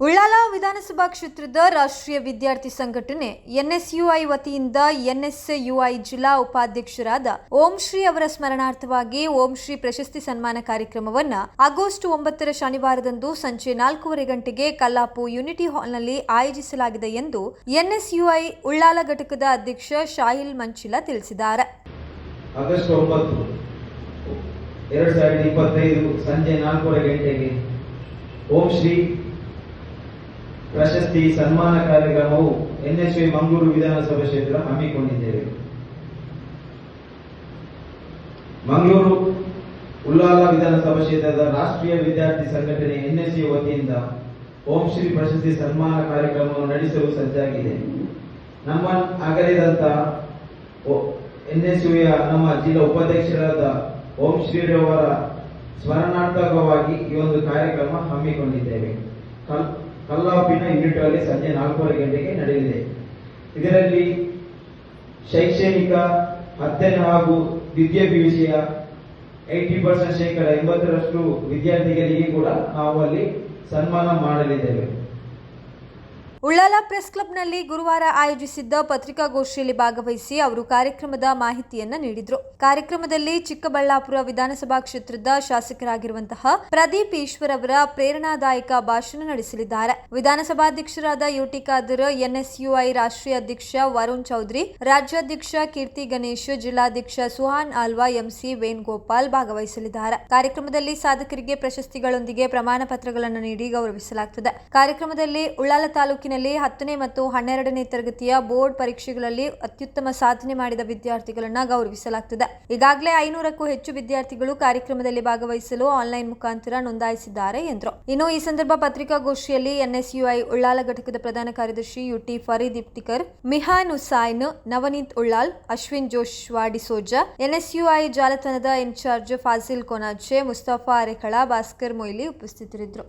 ಉಳ್ಳಾಲ ವಿಧಾನಸಭಾ ಕ್ಷೇತ್ರದ ರಾಷ್ಟ್ರೀಯ ವಿದ್ಯಾರ್ಥಿ ಸಂಘಟನೆ ಎನ್ಎಸ್ಯುಐ ವತಿಯಿಂದ ಎನ್ಎಸ್ಯುಐ ಜಿಲ್ಲಾ ಉಪಾಧ್ಯಕ್ಷರಾದ ಓಂ ಶ್ರೀ ಅವರ ಸ್ಮರಣಾರ್ಥವಾಗಿ ಓಂ ಶ್ರೀ ಪ್ರಶಸ್ತಿ ಸನ್ಮಾನ ಕಾರ್ಯಕ್ರಮವನ್ನ ಆಗಸ್ಟ್ ಒಂಬತ್ತರ ಶನಿವಾರದಂದು ಸಂಜೆ ನಾಲ್ಕೂವರೆ ಗಂಟೆಗೆ ಕಲ್ಲಾಪು ಯುನಿಟಿ ಹಾಲ್ನಲ್ಲಿ ಆಯೋಜಿಸಲಾಗಿದೆ ಎಂದು ಎನ್ಎಸ್ಯುಐ ಉಳ್ಳಾಲ ಘಟಕದ ಅಧ್ಯಕ್ಷ ಶಾಹಿಲ್ ಮಂಚಿಲ ತಿಳಿಸಿದ್ದಾರೆ. ಓಂ ಶ್ರೀ ಪ್ರಶಸ್ತಿ, ಸನ್ಮಾನ ಕಾರ್ಯಕ್ರಮವು ಎನ್ಎಸ್ವಿ ಮಂಗಳೂರು ವಿಧಾನಸಭಾ ಕ್ಷೇತ್ರ ಹಮ್ಮಿಕೊಂಡಿದ್ದೇವೆ. ಮಂಗಳೂರು ಉಲ್ಲಾಲ ವಿಧಾನಸಭಾ ಕ್ಷೇತ್ರದ ರಾಷ್ಟ್ರೀಯ ವಿದ್ಯಾರ್ಥಿ ಸಂಘಟನೆ ಎನ್ಎಸ್ಸಿ ವತಿಯಿಂದ ಓಂ ಶ್ರೀ ಪ್ರಶಸ್ತಿ ಸನ್ಮಾನ ಕಾರ್ಯಕ್ರಮವನ್ನು ನಡೆಸಲು ಸಜ್ಜಾಗಿದೆ. ನಮ್ಮ ಅಗಲಿದಂತ ಎನ್ಎಸ್ಯುಯ ನಮ್ಮ ಜಿಲ್ಲಾ ಉಪಾಧ್ಯಕ್ಷರಾದ ಓಂ ಶ್ರೀರವರ ಸ್ಮರಣಾರ್ಥಕವಾಗಿ ಈ ಒಂದು ಕಾರ್ಯಕ್ರಮ ಹಮ್ಮಿಕೊಂಡಿದ್ದೇವೆ. ಕಲ್ಲಾಪಿನ ಯೂನಿಟ್ ಅಲ್ಲಿ ಸಂಜೆ ನಾಲ್ಕೂವರೆ ಗಂಟೆಗೆ ನಡೆಯಲಿದೆ. ಇದರಲ್ಲಿ ಶೈಕ್ಷಣಿಕ, ಅಧ್ಯಯನ ಹಾಗೂ ದ್ವಿತೀಯ ಪಿಯುಸಿಯ ಏಯ್ಟಿ ಪರ್ಸೆಂಟ್ ಶೇಕಡ ಎಂಬತ್ತರಷ್ಟು ವಿದ್ಯಾರ್ಥಿಗಳಿಗೆ ಕೂಡ ನಾವು ಅಲ್ಲಿ ಸನ್ಮಾನ ಮಾಡಲಿದ್ದೇವೆ. ಉಳ್ಳಾಲ ಪ್ರೆಸ್ ಕ್ಲಬ್ನಲ್ಲಿ ಗುರುವಾರ ಆಯೋಜಿಸಿದ್ದ ಪತ್ರಿಕಾಗೋಷ್ಠಿಯಲ್ಲಿ ಭಾಗವಹಿಸಿ ಅವರು ಕಾರ್ಯಕ್ರಮದ ಮಾಹಿತಿಯನ್ನ ನೀಡಿದರು. ಕಾರ್ಯಕ್ರಮದಲ್ಲಿ ಚಿಕ್ಕಬಳ್ಳಾಪುರ ವಿಧಾನಸಭಾ ಕ್ಷೇತ್ರದ ಶಾಸಕರಾಗಿರುವಂತಹ ಪ್ರದೀಪ್ ಈಶ್ವರ್ ಅವರ ಪ್ರೇರಣಾದಾಯಕ ಭಾಷಣ ನಡೆಸಲಿದ್ದಾರೆ. ವಿಧಾನಸಭಾಧ್ಯಕ್ಷರಾದ ಯುಟಿ ಖಾದರ್, ಎನ್ಎಸ್ಯುಐ ರಾಷ್ಟ್ರೀಯ ಅಧ್ಯಕ್ಷ ವರುಣ್ ಚೌಧರಿ, ರಾಜ್ಯಾಧ್ಯಕ್ಷ ಕೀರ್ತಿ ಗಣೇಶ್, ಜಿಲ್ಲಾಧ್ಯಕ್ಷ ಸುಹಾನ್ ಆಲ್ವಾ, ಎಂಸಿ ವೇಣುಗೋಪಾಲ್ ಭಾಗವಹಿಸಲಿದ್ದಾರೆ. ಕಾರ್ಯಕ್ರಮದಲ್ಲಿ ಸಾಧಕರಿಗೆ ಪ್ರಶಸ್ತಿಗಳೊಂದಿಗೆ ಪ್ರಮಾಣ ಪತ್ರಗಳನ್ನು ನೀಡಿ ಗೌರವಿಸಲಾಗುತ್ತದೆ ಕಾರ್ಯಕ್ರಮದಲ್ಲಿ ಉಳ್ಳಾಲ ತಾಲೂಕಿನಲ್ಲಿ ಹತ್ತನೇ ಮತ್ತು ಹನ್ನೆರಡನೇ ತರಗತಿಯ ಬೋರ್ಡ್ ಪರೀಕ್ಷೆಗಳಲ್ಲಿ ಅತ್ಯುತ್ತಮ ಸಾಧನೆ ಮಾಡಿದ ವಿದ್ಯಾರ್ಥಿಗಳನ್ನು ಗೌರವಿಸಲಾಗುತ್ತದೆ ಈಗಾಗಲೇ ಐನೂರಕ್ಕೂ ಹೆಚ್ಚು ವಿದ್ಯಾರ್ಥಿಗಳು ಕಾರ್ಯಕ್ರಮದಲ್ಲಿ ಭಾಗವಹಿಸಲು ಆನ್ಲೈನ್ ಮುಖಾಂತರ ನೋಂದಾಯಿಸಿದ್ದಾರೆ ಎಂದರು. ಇನ್ನು ಈ ಸಂದರ್ಭ ಪತ್ರಿಕಾಗೋಷ್ಠಿಯಲ್ಲಿ ಎನ್ಎಸ್ಯುಐ ಉಳ್ಳಾಲ ಘಟಕದ ಪ್ರಧಾನ ಕಾರ್ಯದರ್ಶಿ ಯುಟಿ ಫರೀದ್ ಮಿಹಾನ್ ಹುಸೈನ್ ನವನೀತ್ ಉಳ್ಳಾಲ್, ಅಶ್ವಿನ್ ಜೋಶ್ ವಾಡಿಸೋಜಾ ಎನ್ಎಸ್ಯುಐ ಜಾಲತಾಣದ ಇನ್ಚಾರ್ಜ್ ಫಾಸಿಲ್ ಕೊನಾಜೆ, ಮುಸ್ತಫಾ ಅರೆಕಳ ಭಾಸ್ಕರ್ ಮೊಯ್ಲಿ ಉಪಸ್ಥಿತರಿದ್ದರು.